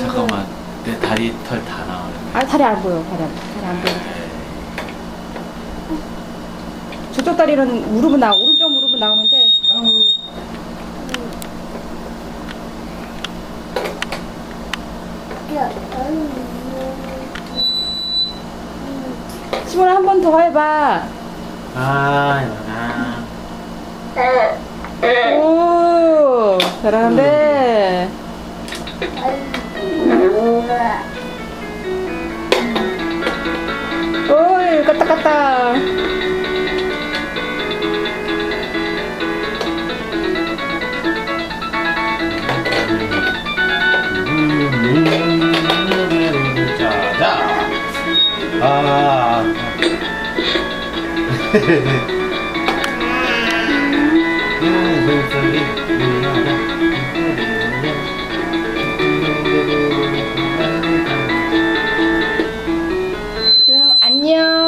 잠깐만 내 다리 털 다 나와요. 아 다리 안 보여. 다리 안 보여. 다리 안 보여. 네. 저쪽 다리는 무릎은 나 오른쪽 무릎은 나오는데. 시몬아 한 번 더 해봐. 아, 아. 오, 잘하는데. おい、カタカタ。ああ。 안녕.